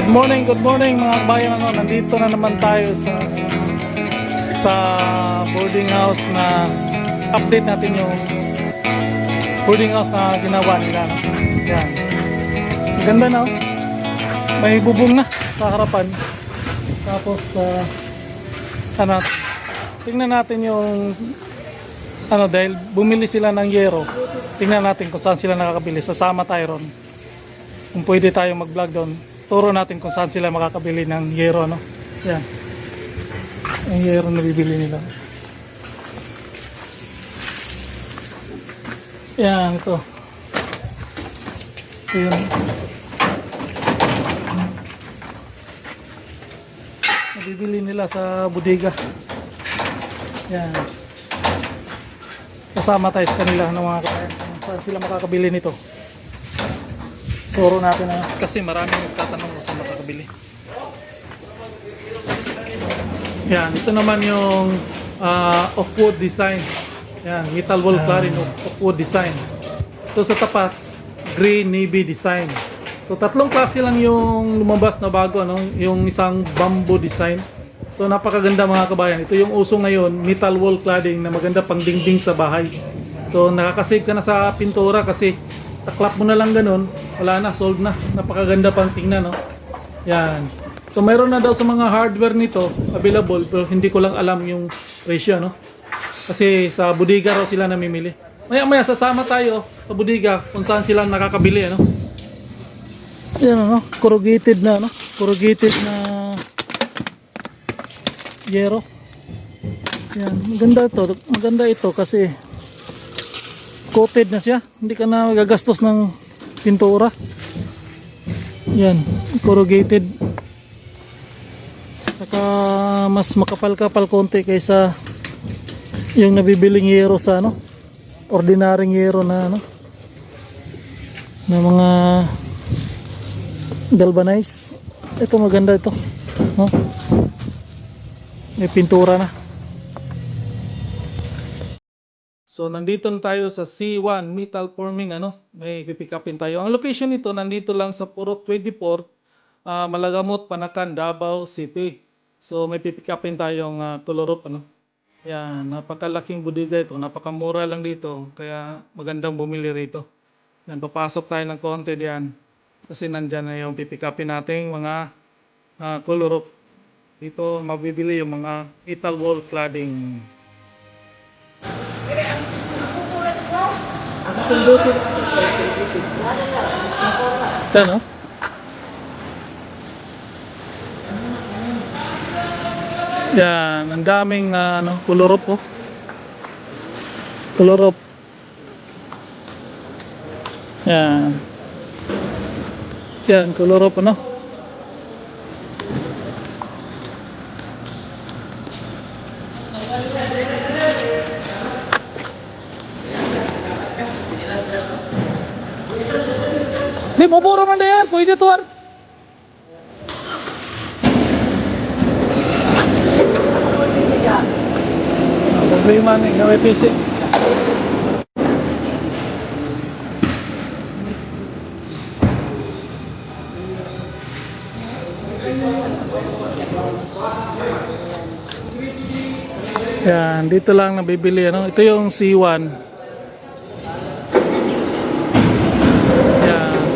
Good morning, good morning mga kabayan. Ano, nandito na naman tayo sa sa boarding house na update natin yung boarding house na ginawa nila. Yan. Ang ganda na. oh. May bubong na sa harapan. Tapos uh, ano, tingnan natin yung ano dahil bumili sila ng yero. Tingnan natin kung saan sila nakakabili. Sasama tayo ron kung pwede tayo mag-vlog doon, turo natin kung saan sila makakabili ng yero, no? Yan. Ang yero na bibili nila. Yan, ito. Ito yun. Nabibili nila sa bodega. Yan. Kasama tayo sa kanila ng mga. Kung Saan sila makakabili nito? Turo natin na kasi maraming nagtatanong kung saan makakabili. Yan, ito naman yung uh, Oakwood design. Yan, metal wall cladding of Oakwood design. Ito sa tapat, gray navy design. So tatlong klase lang yung lumabas na bago, ano? yung isang bamboo design. So napakaganda mga kabayan. Ito yung uso ngayon, metal wall cladding na maganda pang dingding sa bahay. So nakakasave ka na sa pintura kasi taklap mo na lang ganun, wala na, sold na. Napakaganda pang tingnan, no? Yan. So mayroon na daw sa mga hardware nito available pero hindi ko lang alam yung ratio, no? Kasi sa bodega raw sila namimili. Maya maya sasama tayo sa bodega kung saan sila nakakabili, ano? Yan, ano? Corrugated na, no? Corrugated na yero. Yan, maganda ito. Maganda ito kasi coated na siya. Hindi ka na gagastos ng pintura. Yan, corrugated. Saka mas makapal-kapal konti kaysa yung nabibiling yero sa ano, ordinaryong yero na ano, na mga galvanize. Ito maganda ito. No? May pintura na. So nandito na tayo sa C1 Metal Forming ano, may pipick upin tayo. Ang location nito nandito lang sa Purok 24, ah, Malagamot, Panakan, Davao City. So may pipick upin tayong uh, Tulorop ano. Yan, napakalaking bodega ito, napakamura lang dito, kaya magandang bumili rito. Yan, papasok tayo ng konti diyan. Kasi nandyan na yung pipick upin nating mga uh, Tulorop. Dito mabibili yung mga metal wall cladding. Ito, no? Yan, ang daming uh, ano, kulorop po. Kulorop. Yan. Yan, kulorop ano? Di, maburo man na yan. Pwede to. ah. Problema ni gawe PC. Yan, dito lang nabibili ano. Ito yung C1. Yan,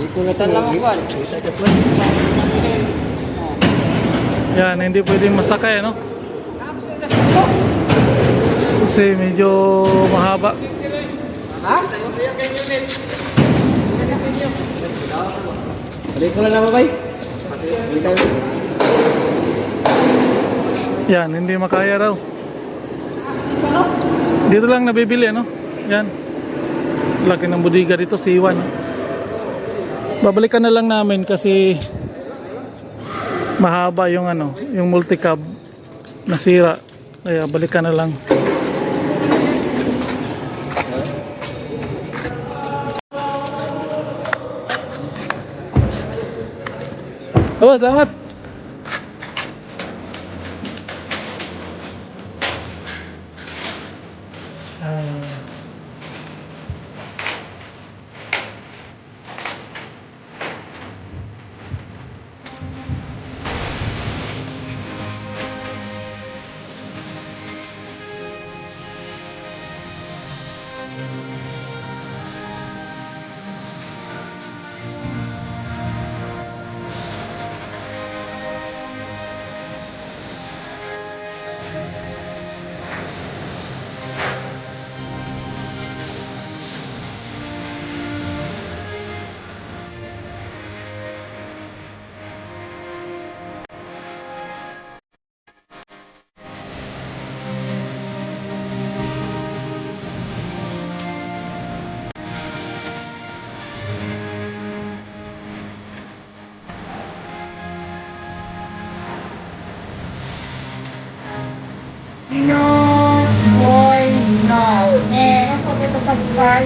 Yan, no? Ulwar! Yan, hindi pwedeng masakay, no? Kasi medyo mahaba. Balik ko lang naman, bay. Balik tayo. Yan, hindi makaya raw. Dito lang nabibili, ano? Yan. Laki ng bodega dito, C1. Babalikan na lang namin kasi mahaba yung ano, yung multicab nasira. Kaya balikan na lang. Oh, salamat. Pinoy boy now. Eh, ako dito sa bar,